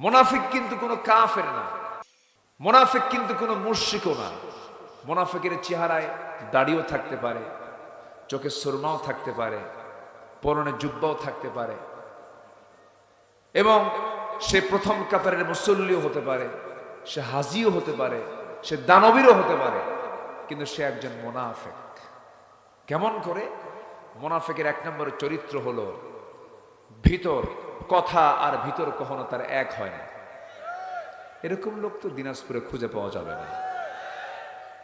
মোনাফিক কিন্তু কোনো কাফের না। মোনাফিক কিন্তু কোনো মুর্শিকও না। মোনাফিকের চেহারায় দাড়িও থাকতে পারে চোখে সুরমাও থাকতে পারে, পরনে জুব্বাও থাকতে পারে। এবং সে প্রথম কাতারের মুসল্লিও হতে পারে, সে হাজিও হতে পারে, সে দানবীরও হতে পারে, কিন্তু সে একজন মোনাফেক। কেমন করে? মোনাফেকের এক নম্বর চরিত্র হলো ভিতর কথা আর ভিতর কখনো তার এক হয় না। এরকম লোক তো দিনাজপুরে খুঁজে পাওয়া যাবে না।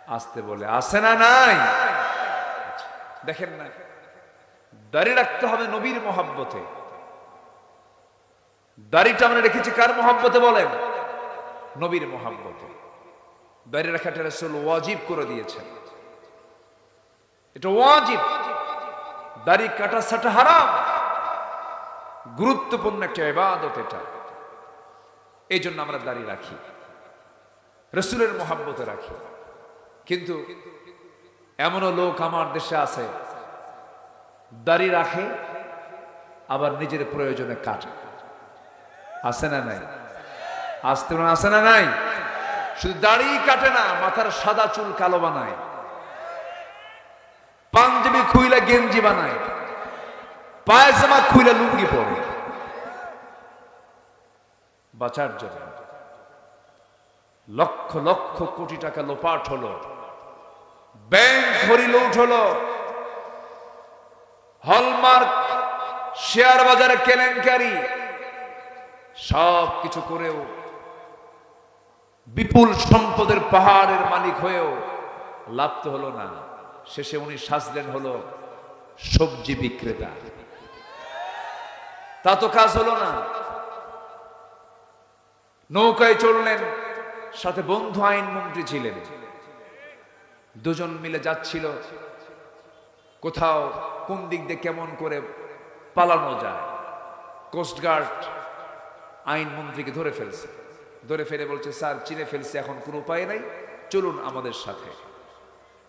আসতে বলে আসে না নাই? দেখেন না দাঁড়িয়ে রাখতে হবে নবীর মহাব্বতে। দাড়িটা আমরা রেখেছি কার মহাব্বতে বলেন? নবীর মহাব্বতে। দাড়ি রাখাটা রসুল ওয়াজিব করে দিয়েছেন। এটা ওয়াজিব। দাড়ি কাটা সাটা হারাম। গুরুত্বপূর্ণ একটা ইবাদত এটা। এই জন্য আমরা দাড়ি রাখি। রসুলের মহাব্বতে রাখি। কিন্তু এমনও লোক আমার দেশে আছে, দাড়ি রাখে, আবার নিজের প্রয়োজনে কাটে। আছে না নাই? আসতে আছে না নাই? শুধু দাড়ি কাটে না, মাথার সাদা চুল কালো বানায়। পাঞ্জাবি খুইলা গেঞ্জি বানায়। পায়জামা খুইলা লুঙ্গি পরে। বাঁচার জন্য। লক্ষ লক্ষ কোটি টাকা লোপাট হলো। ব্যাংক ভরি লুট হলো। হলমার্ক শেয়ার বাজারে কেলেঙ্কারি। সব কিছু করেও বিপুল সম্পদের পাহাড়ের মালিক হয়েও লাভ তো হলো না। শেষে উনি সাজলেন হলো সবজি বিক্রেতা। তা তো কাজ হলো না। নৌকায় চললেন সাথে বন্ধু আইনমন্ত্রী ছিলেন। দুজন মিলে যাচ্ছিল, কোথাও কোন দিক দিয়ে কেমন করে পালানো যায়। কোস্টগার্ড আইনমন্ত্রীকে ধরে ফেলছে। ধরে ফেলে বলছে, স্যার, চিনে ফেলছে, এখন কোনো উপায় নাই, চলুন আমাদের সাথে।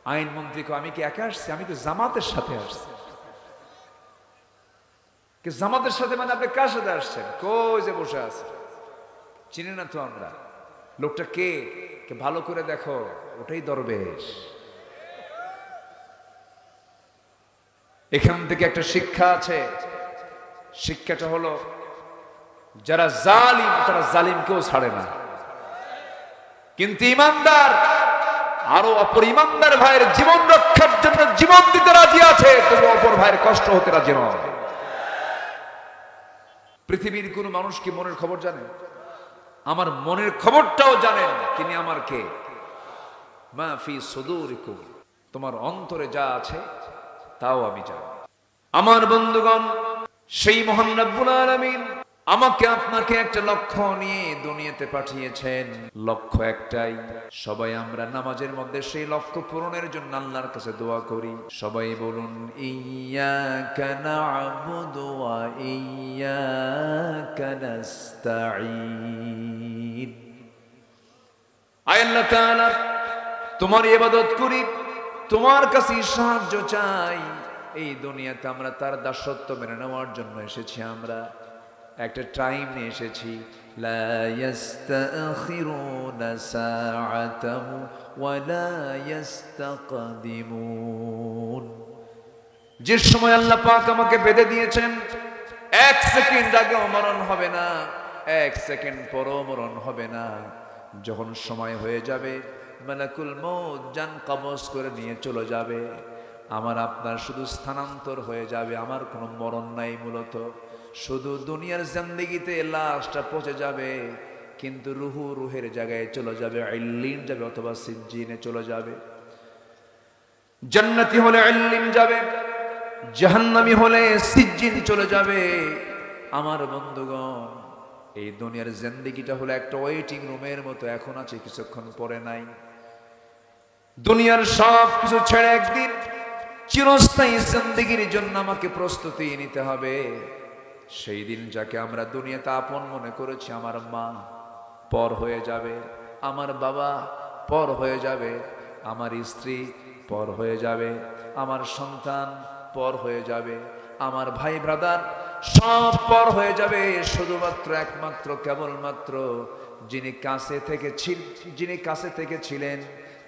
আইনমন্ত্রীকে আমি কি একা আসছি? আমি তো জামাতের সাথে আসছি। জামাতের সাথে মানে আপনি কার সাথে আসছেন? কই যে বসে আছে? চিনি না তো আমরা? লোকটা কে? ভালো করে দেখো, ওটাই দরবেশ। এখান থেকে একটা শিক্ষা আছে। শিক্ষাটা হলো, যারা জালিম, তারা জালিমকেও ছাড়ে না। কিন্তু ইমানদার, আরও অপর ইমানদার ভাইয়ের জীবন রক্ষার জন্য জীবন দিতে রাজি আছে, তবু অপর ভাইয়ের কষ্ট হতে রাজি নয়। পৃথিবীর কোন মানুষ কি মনের খবর জানে? আমার মনের খবরটাও জানেন তিনি আমার কে? তোমার অন্তরে যা আছে, তাও আমি জানি। আমার বন্ধুগণ, সেই মহান রব্বুল আলামিন আমাকে আপনাকে একটা লক্ষ্য নিয়ে দুনিয়াতে পাঠিয়েছেন। লক্ষ্য একটাই, সবাই আমরা নামাজের মধ্যে সেই লক্ষ্য পূরণের জন্য আল্লাহর কাছে দোয়া করি। সবাই বলুন ইয়াকা না'বুদু ওয়া ইয়াকা নাস্তাঈন। আয় আল্লাহ তাআলা, তোমার ইবাদত করি, তোমার কাছে সাহায্য চাই। এই দুনিয়াতে আমরা তার দাসত্ব মেনে নেওয়ার জন্য এসেছি আমরা। একটা টাইম নিয়ে এসেছি। লা যে সময় আল্লাহ পাক আমাকে বেঁধে দিয়েছেন, এক সেকেন্ড আগেও মরণ হবে না, এক সেকেন্ড পরও মরণ হবে না। যখন সময় হয়ে যাবে, মালাকুল মৌত জান কবজ করে নিয়ে চলে যাবে। আমার আপনার শুধু স্থানান্তর হয়ে যাবে, আমার কোনো মরণ নাই মূলত। শুধু দুনিয়ার জিন্দিগিতে লাশটা পচে যাবে, কিন্তু রুহু রুহের জায়গায় চলে যাবে আইল্লিন যাবে অথবা সিজ্জিনে চলে যাবে। জান্নাতি হলে আইল্লিন যাবে, জাহান্নামি হলে সিজ্জিন চলে যাবে। আমার বন্ধুগণ, এই দুনিয়ার জিন্দিগিটা হলো একটা ওয়েটিং রুমের মতো, এখন আছে, কিছুক্ষণ পরে নাই। দুনিয়ার সব কিছু ছেড়ে একদিন চিরস্থায়ী জিন্দিগির জন্য আমাকে প্রস্তুতি নিতে হবে। সেই দিন যাকে আমরা দুনিয়াতে আপন মনে করেছি, আমার মা পর হয়ে যাবে, আমার বাবা পর হয়ে যাবে, আমার স্ত্রী পর হয়ে যাবে, আমার সন্তান পর হয়ে যাবে, আমার ভাই ব্রাদার সব পর হয়ে যাবে, শুধুমাত্র একমাত্র, কেবলমাত্র যিনি কাছে থেকে ছিল- যিনি কাছে থেকে ছিলেন,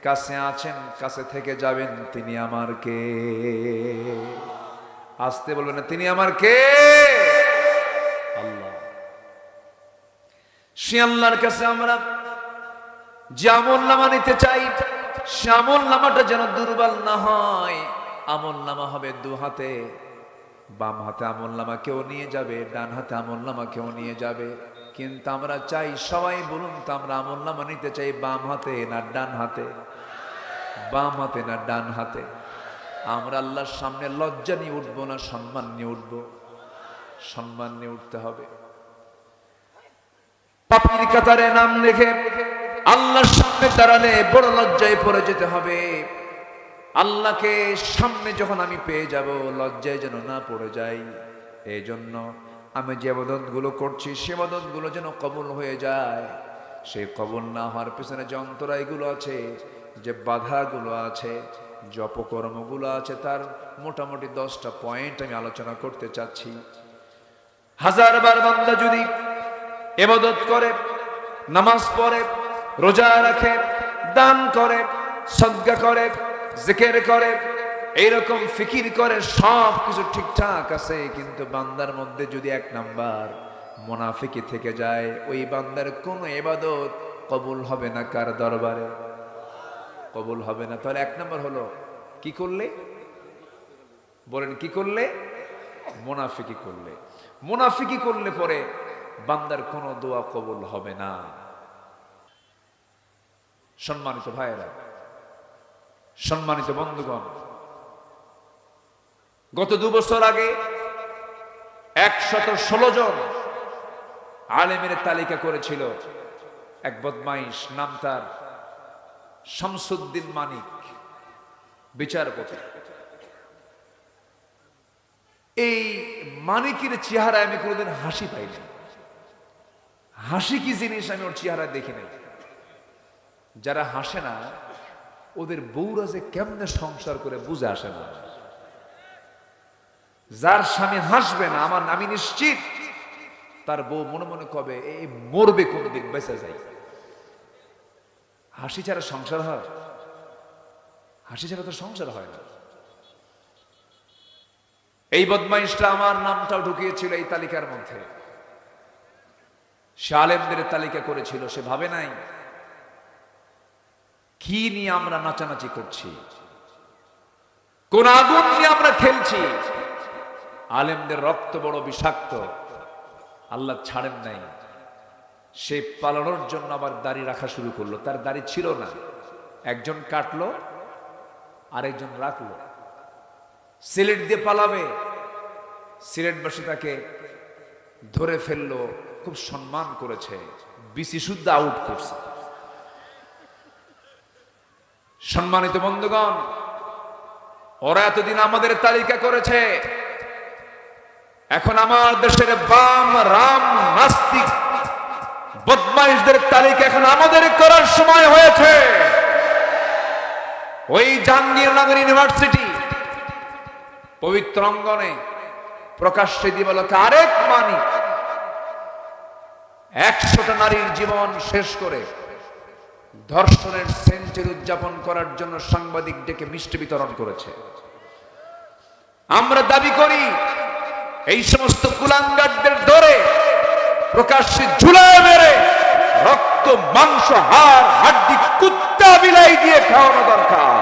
কাছে আছেন, কাছে থেকে যাবেন, তিনি আমার কে? আসতে বলবেন তিনি আমার কে? সে আল্লাহর কাছে আমরা যে আমল নামা নিতে চাই সে আমল নামাটা যেন দুর্বল না হয়। আমল নামা হবে দু হাতে, বাম হাতে আমল নামা কেউ নিয়ে যাবে, ডান হাতে আমল নামা কেউ নিয়ে যাবে। কিন্তু আমরা চাই, সবাই বলুন তো আমরা আমল নামা নিতে চাই বাম হাতে না ডান হাতে? বাম হাতে না ডান হাতে? আমরা আল্লাহর সামনে লজ্জা নিয়ে উঠবো না সম্মান নিয়ে উঠবো? সম্মান নিয়ে উঠতে হবে। পাপির কাতারে নাম লিখে আল্লাহর সামনে দাঁড়ালে বড় লজ্জায় পড়ে যেতে হবে। আল্লাহকে সামনে যখন আমি পেয়ে যাব, লজ্জায় যেন না পড়ে যাই। এই জন্য আমি যে গুলো করছি, সে গুলো যেন কবল হয়ে যায়। সেই কবল না হওয়ার পেছনে যে অন্তরায়গুলো আছে, যে বাধাগুলো আছে, যে অপকর্মগুলো আছে, তার মোটামুটি দশটা পয়েন্ট আমি আলোচনা করতে চাচ্ছি। হাজার বার বান্দা যদি এবাদত করে, নামাজ পড়ে, রোজা রাখে, দান করে সজ্ঞা করে, জিকির করে, এইরকম ফিকির করে সব কিছু ঠিকঠাক আছে, কিন্তু বান্দার মধ্যে যদি এক নাম্বার মোনাফিকি থেকে যায়, ওই বান্দার কোনো এবাদত কবুল হবে না কার দরবারে? কবুল হবে না। তাহলে এক নাম্বার হলো, কি করলে? বলেন, কি করলে? মোনাফিকি করলে। মোনাফিকি করলে পরে বান্দার কোনো দোয়া কবুল হবে না। সম্মানিত ভাইয়েরা, সম্মানিত বন্ধুগণ, গত দু বছর আগে একশত ষোলো জন আলেমের তালিকা করেছিল এক বদমাইশ নাম তার শামসুদ্দিন মানিক, বিচারপতি। এই মানিকের চেহারায় আমি কোনোদিন হাসি পাইনি। হাসি কি জিনিস আমি ওর চেহারায় দেখি নাই। যারা হাসে না, ওদের বউরা যে কেমনে সংসার করে বুঝে আসে না। যার স্বামী হাসবে না, আমার আমি নিশ্চিত, তার বউ মনে মনে কবে এই মরবে কোন দিক বেঁচে যাই। হাসি ছাড়া সংসার হয়? হাসি ছাড়া তো সংসার হয় না। এই বদমাইশটা আমার নামটাও ঢুকিয়েছিল এই তালিকার মধ্যে। সে আলেমদের তালিকা করেছিল, সে ভাবে নাই? কি নিয়ে আমরা নাচানাচি করছি? কোন আগুন নিয়ে আমরা খেলছি? আলেমদের রক্ত বড় বিষাক্ত। আল্লাহ ছাড়েন নাই। সে পালানোর জন্য আবার দাড়ি রাখা শুরু করল। তার দাড়ি ছিল না। একজন কাটলো, আরেকজন রাখল। সিলেট দিয়ে পালাবে। সিলেটবাসী তাকে ধরে ফেলল। খুব সম্মান করেছে। বিসি শুদ্ধ আউট করছে। সম্মানিত বন্ধুগণ, ওরা এতদিন আমাদের তালিকা করেছে। এখন আমার দেশের বাম, রাম, নাস্তিক, বদমাইশদের তালিকা এখন আমাদের করার সময় হয়েছে। ওই জাহাঙ্গীরনগর ইউনিভার্সিটি পবিত্র অঙ্গনে প্রকাশ্যে দিবলকে আরেক মানিক একশোটা নারীর জীবন শেষ করে ধর্ষণের সেঞ্চুরি উদযাপন করার জন্য সাংবাদিক ডেকে মিষ্টি বিতরণ করেছে। আমরা দাবি করি, এই সমস্ত কুলাঙ্গারদের ধরে প্রকাশ্যে ঝুলায় মেরে রক্ত, মাংস, হাড়, হাড্ডি, কুত্তা বিলাই দিয়ে খাওয়ানো দরকার।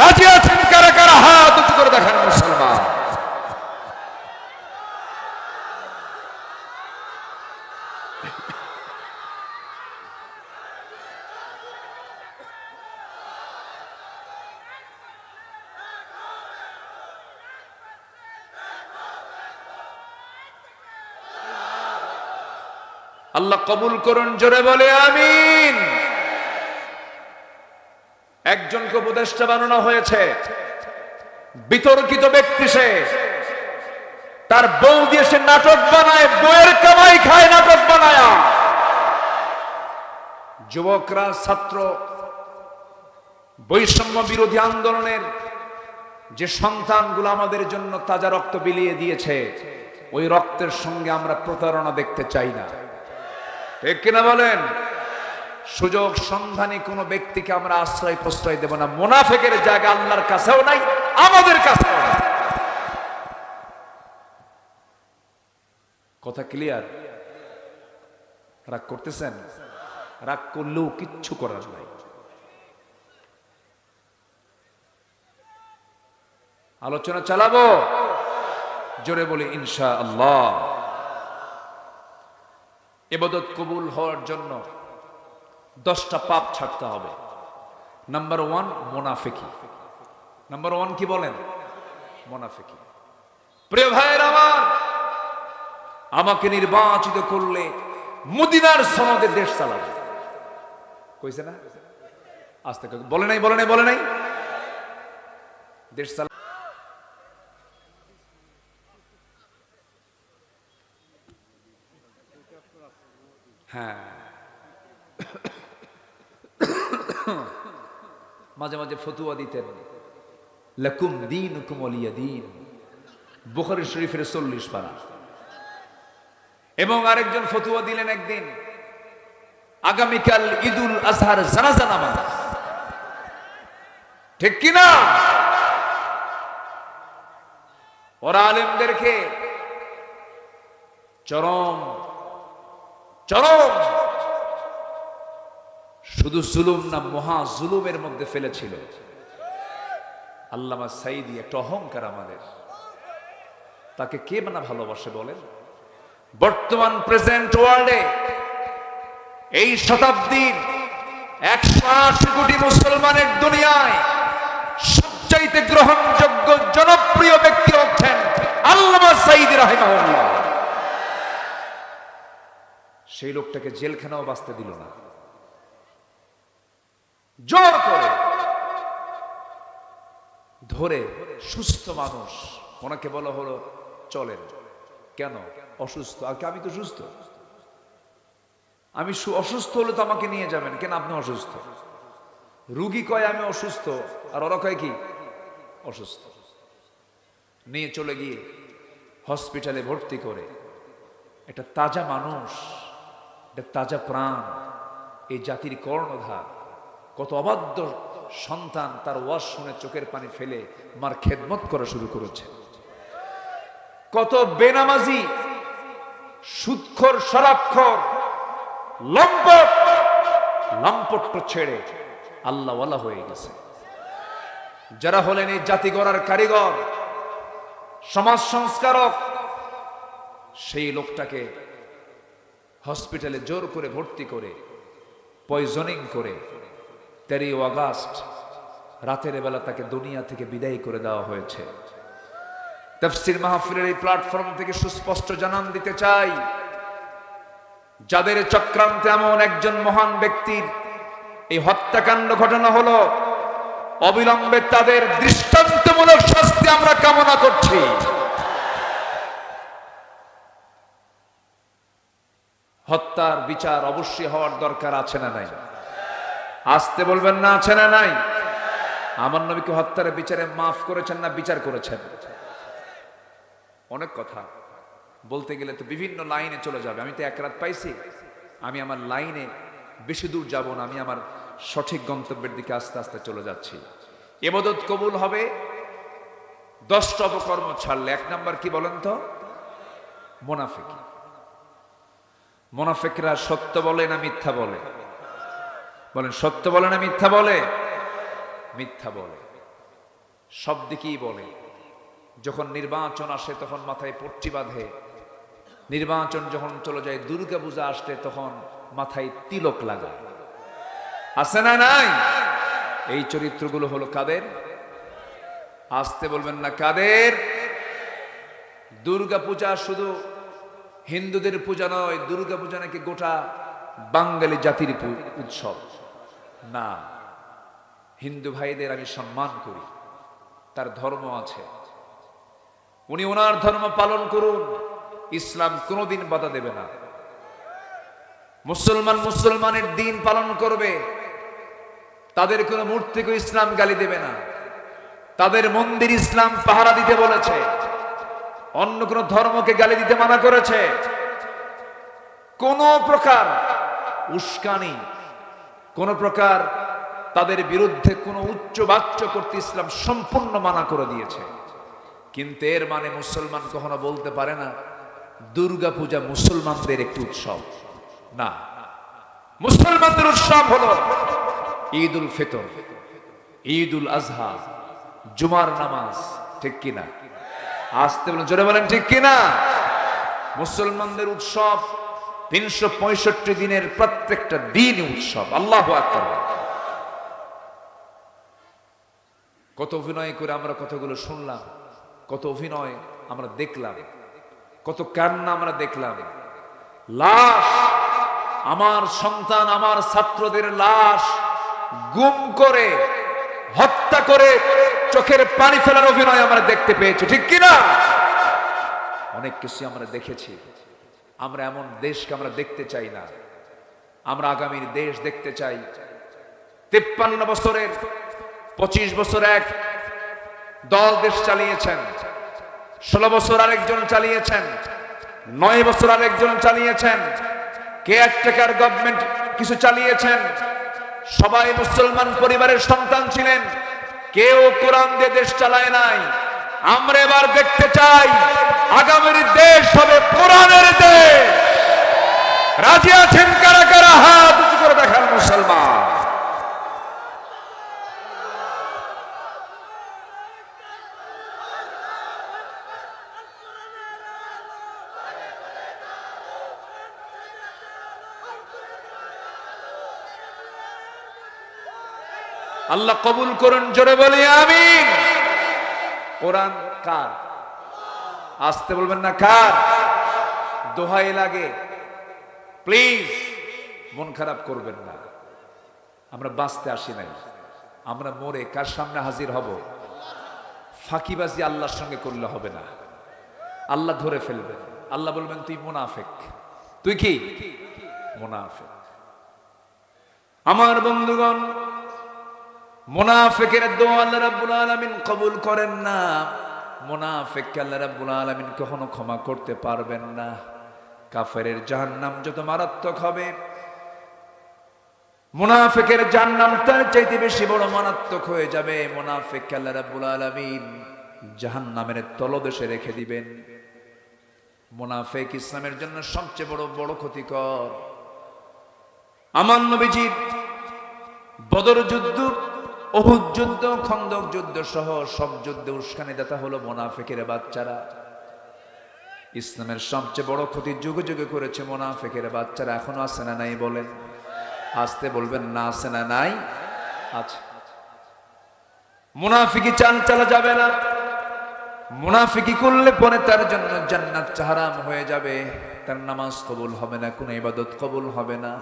রাজি আছেন কারা কারা? হাত উঁচু করে দেখেন মুসলমান আল্লাহ কবুল করুন, জোরে বলে আমিন। একজনকে উপদেষ্টা বানানো হয়েছে। বিতর্কিত ব্যক্তি সে। তার বউ দিয়ে সে নাটক বানায় বইয়ের কামাই খায় নাটক বানায়। যুবকরা, ছাত্র, বৈষম্য বিরোধী আন্দোলনের যে সন্তানগুলো আমাদের জন্য তাজা রক্ত বিলিয়ে দিয়েছে, ওই রক্তের সঙ্গে আমরা প্রতারণা দেখতে চাই না। কিনা বলেন? সুযোগ সন্ধানী কোন ব্যক্তিকে আমরা আশ্রয় প্রশ্রয় দেব না। মোনাফেকের জায়গা আল্লাহর কাছেও নাই, আমাদের নাই। কথা ক্লিয়ার রাগ করতেছেন? রাগ করলেও কিচ্ছু করার নাই। আলোচনা চালাবো? জোরে বলি ইনশা আল্লাহ এবাদত কবুল হওয়ার জন্য দশটা পাপ ছাড়তে হবে। নাম্বার ওয়ান মোনাফেকি। নাম্বার ওয়ান কি বলেন? মোনাফেকি। প্রিয় ভাইয়ের আমার, আমাকে নির্বাচিত করলে মদিনার সনদে দেশ চালাবে। কইছে না? আস্তে বলে নাই বলে নাই বলে নাই? দেশ চালা হ্যাঁ। মাঝে মাঝে ফতুয়া দিতেন। লাকুম দিন হুকুম অলিয়া দিন। বুখারি শরীফের চল্লিশ পারা। এবং আরেকজন ফতুয়া দিলেন একদিন, আগামীকাল ঈদুল আজহার জানাজা নামাজ। ঠিক কিনা ওরা আলেমদেরকে চরম চরম। শুধু জুলুম না, মহা জুলুমের মধ্যে ফেলেছিল। আল্লামা সাইদি, একটা অহংকার আমাদের। তাকে কে মানা ভালোবাসে বলেন? বর্তমান, প্রেজেন্ট ওয়ার্ল্ডে এই শতাব্দীর একশো আশি কোটি মুসলমানের দুনিয়ায় সবচাইতে গ্রহণযোগ্য, জনপ্রিয় ব্যক্তি হচ্ছেন আল্লামা সাইদি রাহিমাহুল্লাহ। সেই লোকটাকে জেলখানাও বাঁচতে দিল না। জোর করে ধরে সুস্থ মানুষ, ওনাকে বলা হলো, চলেন। কেন? অসুস্থ। আর আমি তো সুস্থ। আমি অসুস্থ হলে তো আমাকে নিয়ে যাবেন। কেন আপনি অসুস্থ? রুগী কয়, আমি অসুস্থ। আর ওরা কয়, কি? অসুস্থ। নিয়ে চলে গিয়ে হসপিটালে ভর্তি করে। একটা তাজা মানুষ একটা তাজা প্রাণ এই জাতির কর্ণধার, কত অবাধ্য সন্তান তার ওয়াজ শুনে চোখের পানি ফেলে মার খেদমত করা শুরু করেছে। কত বেনামাজি, সুৎখর শরাবখর লম্পট লম্পট্ট ছেড়ে আল্লাহওয়ালা হয়ে গেছে। যারা হলেন এই জাতি গড়ার কারিগর, সমাজ সংস্কারক, সেই লোকটাকে হসপিটালে জোর করে ভর্তি করে পয়জনিং করে। তেরোই অগাস্ট রাতের বেলা তাকে দুনিয়া থেকে বিদায় করে দেওয়া হয়েছে। তফসির মাহফিলের এই প্ল্যাটফর্ম থেকে সুস্পষ্ট জানান দিতে চাই, যাদের চক্রান্তে এমন একজন মহান ব্যক্তির এই হত্যাকাণ্ড ঘটনা হলো, অবিলম্বে তাদের দৃষ্টান্তমূলক শাস্তি আমরা কামনা করছি। হত্যার বিচার অবশ্যই হওয়ার দরকার আছে না নাই? আসতে বলবেন না, আছে না নাই? আমার নবীকে হত্যার বিচারে মাফ করেছেন না বিচার করেছেন? অনেক কথা। বলতে গেলে তো বিভিন্ন লাইনে চলে যাবে। আমি তো এক রাত পাইছি। আমি আমার লাইনে বেশি দূর যাব না। আমি আমার সঠিক গন্তব্যের দিকে আস্তে আস্তে চলে যাচ্ছি। এবাদত কবুল হবে। দশটা অপকর্ম ছাড়লে। এক নাম্বার কি বলেন তো? মোনাফিকি। মোনাফেকরা সত্য বলে না মিথ্যা বলে? বলেন, সত্য বলে না মিথ্যা বলে? মিথ্যা বলে। সব দিকেই বলে। যখন নির্বাচন আসে, তখন মাথায় পট্টি বাঁধে। নির্বাচন যখন চলে যায়, দুর্গা পূজা আসলে তখন মাথায় তিলক লাগায়। আছে না নাই? এই চরিত্রগুলো হলো কাদের? আসতে বলবেন না কাদের? দুর্গা পূজা শুধু হিন্দুদের পূজা নয়, দুর্গা পূজা নাকি গোটা বাঙালি জাতির উৎসব। না, হিন্দু ভাইদের আমি সম্মান করি, তার ধর্ম আছে। উনি ওনার ধর্ম পালন করুন, ইসলাম কোনোদিন বাধা দেবে না। মুসলমান মুসলমানের দিন পালন করবে, তাদের কোনো মূর্তিকে ইসলাম গালি দেবে না। তাদের মন্দির ইসলাম পাহারা দিতে বলেছে। অন্য কোন ধর্মকে গালি দিতে মানা করেছে। কোন প্রকার উস্কানি, কোন প্রকার তাদের বিরুদ্ধে কোনো উচ্চ বাচ্য করতে ইসলাম সম্পূর্ণ মানা করে দিয়েছে। কিন্তু এর মানে মুসলমান কখনো বলতে পারে না, দুর্গা পূজা মুসলমানদের একটি উৎসব। না, মুসলমানদের উৎসব হলো ঈদ উল ফিতর ঈদ উল আজহা, জুমার নামাজ, ঠিক কিনা? আসতে বলেন, জোরে বলেন, ঠিক কিনা? মুসলমানদের উৎসব তিনশো পঁয়ষট্টি দিনের প্রত্যেকটা দিন উৎসব। আল্লাহ কত অভিনয় করে আমরা কতগুলো শুনলাম, কত অভিনয় আমরা দেখলাম, কত কান্না আমরা দেখলাম। লাশ, আমার সন্তান, আমার ছাত্রদের লাশ গুম করে, হত্যা করে চোখের পানি ফেলার অভিনয় আমরা দেখতে পেয়েছি, ঠিক কিনা? অনেক কিছু আমরা দেখেছি। আমরা এমন দেশকে আমরা দেখতে চাই না। আমরা আগামীর দেশ দেখতে চাই। তিপ্পান্ন বছরের, পঁচিশ বছর এক দল দেশ চালিয়েছেন। ষোলো বছর আরেকজন চালিয়েছেন। নয় বছর আরেকজন চালিয়েছেন। কে কেয়ারটেকার গভর্নমেন্ট কিছু চালিয়েছেন। সবাই মুসলমান পরিবারের সন্তান ছিলেন। কেউ কোরআন দিয়ে দেশ চালায় নাই। আমরা এবার দেখতে চাই, আগামীর দেশ হবে কোরআনের দেশ। রাজি আছেন কারা কারা? হাত উঁচু করে দেখান মুসলমান। আল্লাহ কবুল করুন, জোরে বলি, আমিন। কোরআন কার? আসতে বলবেন না, কার? দোহাই লাগে। প্লিজ, মন খারাপ করবেন না। আমরা বাঁচতে আসি নাই। আমরা মরে কার সামনে হাজির হব? ফাঁকিবাজি আল্লাহর সঙ্গে করলে হবে না। আল্লাহ ধরে ফেলবেন। আল্লাহ বলবেন, তুই মোনাফেক। তুই কি? মোনাফেক। আমার বন্ধুগণ মুনাফিকের দোয়া আল্লাহ রাব্বুল আলামিন কবুল করেন না। মুনাফিককে আল্লাহ রাব্বুল আলামিন কখনো ক্ষমা করতে পারবেন না। কাফেরের জাহান্নাম যত মারাত্মক হবে, মুনাফিকের জাহান্নাম তার চাইতে বেশি বড় মারাত্মক হয়ে যাবে। মুনাফিককে আল্লাহ রাব্বুল আলামিন জাহান্নামের তলদেশে রেখে দিবেন। মুনাফিক ইসলামের জন্য সবচেয়ে বড় বড় ক্ষতিকর। আমার নবীজির বদর যুদ্ধ অহুদ যুদ্ধ, খন্দক যুদ্ধ সহ সব যুদ্ধে উস্কানি দাতা হলো মোনাফেকের বাচ্চারা। ইসলামের সবচেয়ে বড় ক্ষতি যুগে যুগে করেছে মোনাফেকের বাচ্চারা, এখনও আছে না নাই বলেন? আসতে বলবেন না আছে না নাই? আছে মুনাফিকি চাল চালা যাবে না। মুনাফিকি করলে পরে তার জন্য জান্নাত হারাম হয়ে যাবে। তার নামাজ কবুল হবে না, কোনো ইবাদত কবুল হবে না।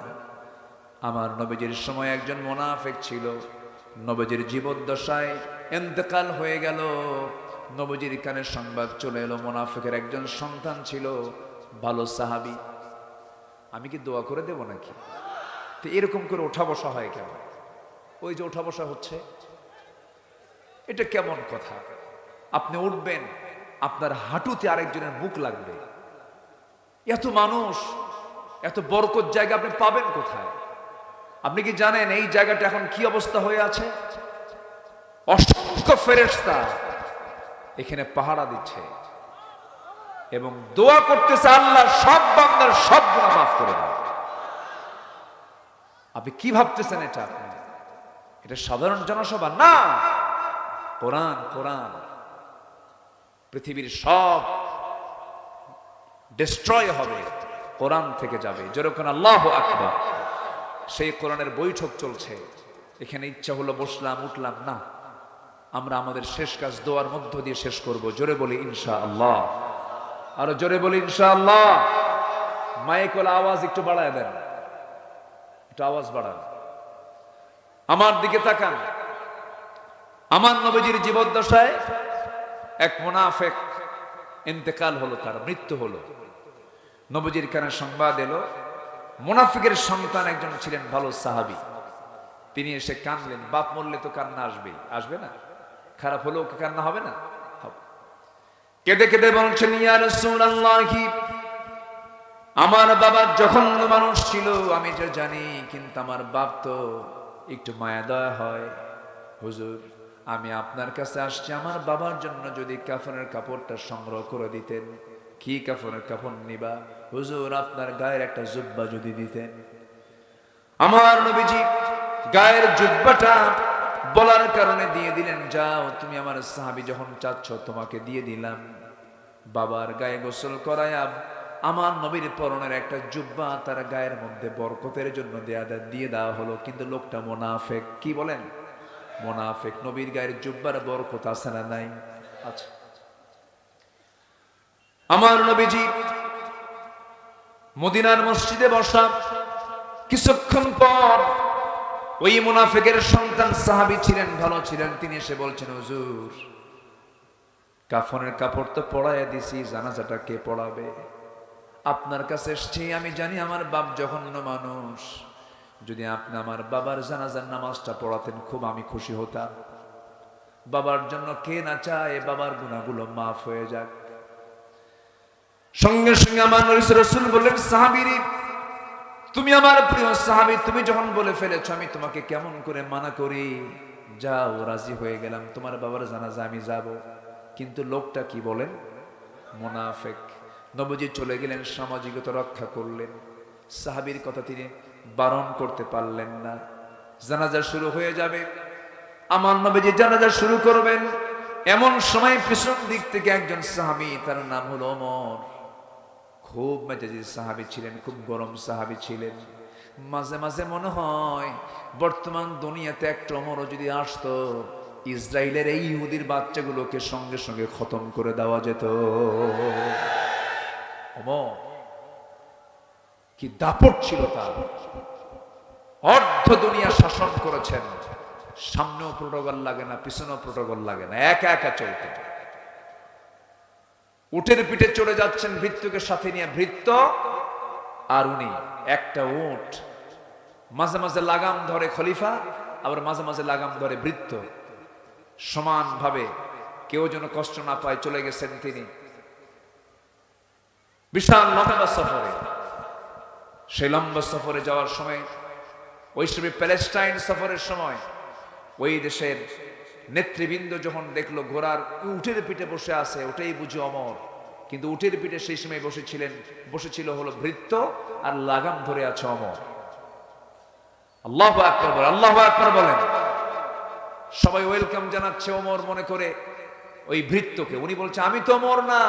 আমার নবীজির সময় একজন মোনাফেক ছিল। নবীজির জীবদ্দশায় এন্তেকাল হয়ে গেল। নবীজির কানে সংবাদ চলে এলো, মোনাফেকের একজন সন্তান ছিল, ভালো সাহাবি। আমি কি দোয়া করে দেব নাকি? তো এরকম করে ওঠা বসা হয় কেন? ওই যে ওঠা বসা হচ্ছে। এটা কেমন কথা? আপনি উঠবেন, আপনার হাঁটুতে আরেকজনের মুখ লাগবে। এত মানুষ, এত বরকত জায়গা আপনি পাবেন কোথায়? আপনি কি জানেন এই জায়গাটা এখন কি অবস্থা হয়ে আছে? অসংখ্য ফেরেস্তা এখানে পাহারা দিচ্ছে এবং দোয়া করতেছে আল্লাহ, সব বান্দার সব গুণা মাফ করে দেয় আপনি কি ভাবতেছেন এটা আপনি? এটা সাধারণ জনসভা? না! কোরআন কোরআন। পৃথিবীর সব ডিস্ট্রয় হবে, কোরআন থেকে যাবে। যেরকম আল্লাহ আকবার। সেই কোরআনের বৈঠক চলছে। এখানে ইচ্ছা হলো বসলাম, উঠলাম, না। আমরা আমাদের শেষ কাজ দোয়ার মধ্য দিয়ে শেষ করব। জোরে বলি ইনশা আল্লাহ আরও জোরে বলি ইনশা আল্লাহ মাইকল আওয়াজ একটু বাড়ায় দেন। একটু আওয়াজ বাড়ান। আমার দিকে তাকান। আমার নবীজির জীবদ্দশায় এক মোনাফেক ইন্তেকাল হলো, তার মৃত্যু হলো। নবজির কানে সংবাদ এলো মোনাফিকের সন্তান একজন ছিলেন ভালো সাহাবি। তিনি এসে কানলেন বাপ মরলে তো কান্না আসবেই আসবে না? খারাপ হলেও কান্না হবে না? কেঁদে কেঁদে বলছেন, ইয়া রাসূলুল্লাহি, আমার বাবা জঘন্য মানুষ ছিল, আমি যে জানি, কিন্তু আমার বাপ তো একটু মায়া দয়া হয়। হুজুর, আমি আপনার কাছে আসছি, আমার বাবার জন্য যদি কাফনের কাপড়টা সংগ্রহ করে দিতেন, কি কাফনের কাপড় নিবা? হুজুর আপনার গায়ের একটা জুব্বা যদি দিতেন। আমার নবীজি গায়ের জুব্বাটা বলার কারণে দিয়ে দিলেন যাও তুমি আমার সাহাবি যখন চাচ্ছ তোমাকে দিয়ে দিলাম। বাবার গায়ে গোসল করায়া আমার নবীর পরনের একটা জুব্বা তার গায়ের মধ্যে বরকতের জন্য দেয়া দিয়ে দেওয়া হলো। কিন্তু লোকটা মোনাফেক কি বলেন? মোনাফেক নবীর গায়ের জুব্বার বরকত আছে না নাই? আচ্ছা। আমার নবীজি মদিনার মসজিদে বসা। কিছুক্ষণ পর ওই মুনাফিকের সন্তান সাহাবী ছিলেন, ভালো ছিলেন। তিনি এসে বলছেন, হুজুর, কাফনের কাপড় তো পড়াইয়া দিছি, জানাজাটা কে পড়াবে আপনার কাছে এসছি, আমি জানি আমার বাপ জঘন্য মানুষ। যদি আপনি আমার বাবার জানাজার নামাজটা পড়াতেন, খুব আমি খুশি হতাম। বাবার জন্য কে না চায়, বাবার গুণাগুলো মাফ হয়ে যাক। সঙ্গে সঙ্গে আমার রসুল বললেন, সাহাবিরি, তুমি আমার প্রিয় সাহাবি, তুমি যখন বলে ফেলেছ, আমি তোমাকে কেমন করে মানা করি? যাও, রাজি হয়ে গেলাম, তোমার বাবার জানাজা আমি যাব। কিন্তু লোকটা কি বলেন? মোনাফেক। নবজি চলে গেলেন, সামাজিকতা রক্ষা করলেন। সাহাবির কথা তিনি বারণ করতে পারলেন না। জানাজা শুরু হয়ে যাবে। আমার নবীজি জানাজা শুরু করবেন। এমন সময় পিছন দিক থেকে একজন সাহাবি, তার নাম হলো ওমর। খুব মেজাজি সাহাবি ছিলেন, খুব গরম সাহাবি ছিলেন। মাঝে মাঝে মনে হয়, বর্তমান দুনিয়াতে একটা অমরও যদি আসতো ইসরায়েলের এই ইহুদির বাচ্চাগুলোকে সঙ্গে সঙ্গে খতম করে দেওয়া যেত। কি দাপট ছিল তার। অর্ধ দুনিয়া শাসন করেছেন। সামনেও প্রোটোকল লাগে না, পিছনেও প্রোটোকল লাগে না, একা একা চলতেন উটের পিঠে চড়ে যাচ্ছেন ভৃত্যকে সাথে নিয়ে। ভৃত্য আর উনি, একটা উট। মাঝে মাঝে লাগাম ধরে খলিফা, আবার মাঝে মাঝে লাগাম ধরে বৃত্ত সমানভাবে কেউ যেন কষ্ট না পায় চলে গেছেন তিনি। বিশাল লম্বা সফরে। সেই লম্বা সফরে যাওয়ার সময় ওই সময় প্যালেস্টাইন সফরের সময়, ওই দেশের নেতৃবৃন্দ যখন দেখল ঘোড়ার উটের পিঠে বসে আছে, ওটাই বুঝি অমর। কিন্তু উটের পিঠে সেই সময় বসেছিলেন, বসেছিল হলো ভৃত্য আর লাগাম ধরে আছে অমর। আল্লাহ আকবর আল্লাহ আকবর বলেন। সবাই ওয়েলকাম জানাচ্ছে ওমর মনে করে ওই ভৃত্যকে। উনি বলছে, আমি তো অমর না।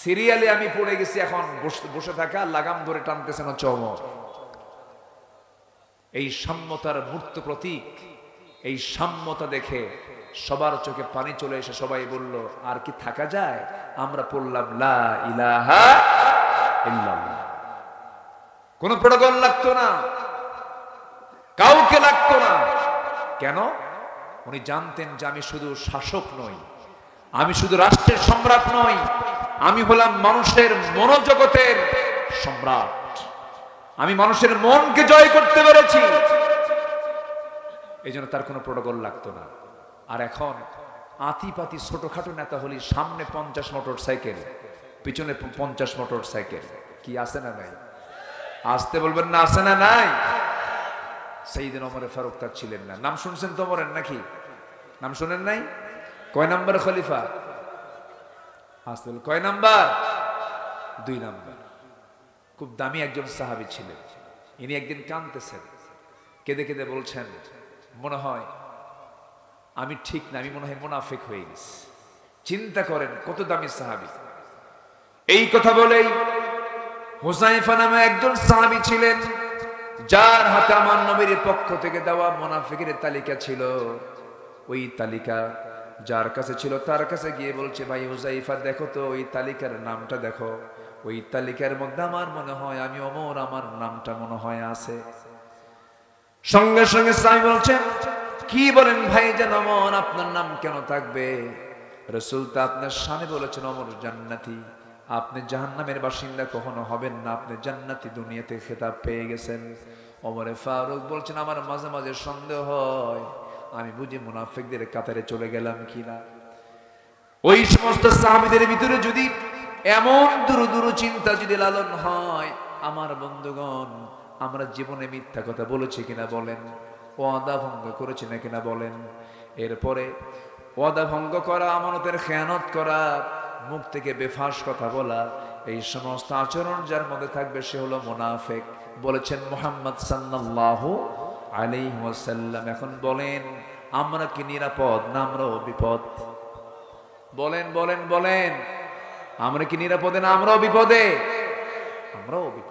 সিরিয়ালে আমি পড়ে গেছি এখন, বসে থাকা লাগাম ধরে টানতেছেন হচ্ছে অমর। এই সাম্যতার মূর্ত প্রতীক এই সাম্যতা দেখে সবার চোখে পানি চলে এসে সবাই বলল, আর কি থাকা যায়? আমরা পড়লাম, লা প্রটোকল লাগতো না। কাউকে লাগতো না। কেন? উনি জানতেন যে আমি শুধু শাসক নই। আমি শুধু রাষ্ট্রের সম্রাট নই। আমি হলাম মানুষের মনোজগতের সম্রাট। আমি মানুষের মনকে জয় করতে পেরেছি। এই জন্য তার কোনো প্রোটোকল লাগতো না। আর এখন আতিপাতি ছোটখাটো নেতা হলি সামনে পঞ্চাশ মোটর সাইকেল পিছনে পঞ্চাশ মোটর সাইকেল কি আছে না নাই? আসতে বলবেন না, আছে না নাই? সেই দিন অমরে ফারুক তার ছিলেন না। নাম শুনছেন তো অমরের নাকি? নাম শুনেন নাই? কয় নাম্বার খলিফা? আসতে কয় নাম্বার? দুই নাম্বার। খুব দামি একজন সাহাবি ছিলেন। ইনি একদিন কাঁদতেছেন। কেঁদে কেঁদে বলছেন মনে হয়, আমি ঠিক না, আমি মনে হয় মোনাফেক হয়ে গেছি। চিন্তা করেন, কত দামি সাহাবি। এই কথা বলেই হুসাইফা নামে একজন সাহাবি ছিলেন, যার হাতে আমার নবীর পক্ষ থেকে দেওয়া মোনাফিকের তালিকা ছিল। ওই তালিকা যার কাছে ছিল, তার কাছে গিয়ে বলছে, ভাই হুজাইফা দেখো তো, ওই তালিকার নামটা দেখো। ওই তালিকার মধ্যে আমার মনে হয়, আমি অমর, আমার নামটা মনে হয় আছে। সঙ্গে সঙ্গে সাই বলছেন, কি বলেন ভাই যেন অমর? আপনার নাম কেন থাকবে? রসুল তা আপনার সামনে বলেছেন, অমর জান্নাতি। আপনি জাহান্নামের বাসিন্দা, কখনো হবেন না। আপনি জান্নাতি দুনিয়াতে খেতাব পেয়ে গেছেন। অমরে ফারুক বলছেন, আমার মাঝে মাঝে সন্দেহ হয়। আমি বুঝি মুনাফিকদের কাতারে চলে গেলাম কিনা? ওই সমস্ত সাহাবিদের ভিতরে যদি এমন দুরু দুরু চিন্তা যদি লালন হয়, আমার বন্ধুগণ আমরা জীবনে মিথ্যা কথা বলেছি কিনা বলেন, ওয়াদা ভঙ্গ করেছি না কিনা বলেন। এরপরে, ওয়াদা ভঙ্গ করা, আমানতের খেয়ানত করা, মুখ থেকে বেফাস কথা বলা, এই সমস্ত আচরণ যার মধ্যে থাকবে সে হলো মোনাফেক। বলেছেন মোহাম্মদ সাল্লাল্লাহু আলাইহি ওয়াসাল্লাম। এখন বলেন, আমরা কি নিরাপদ না আমরাও বিপদ? বলেন বলেন বলেন। আমরা কি নিরাপদে না আমরাও বিপদে? আমরাও বিপদ।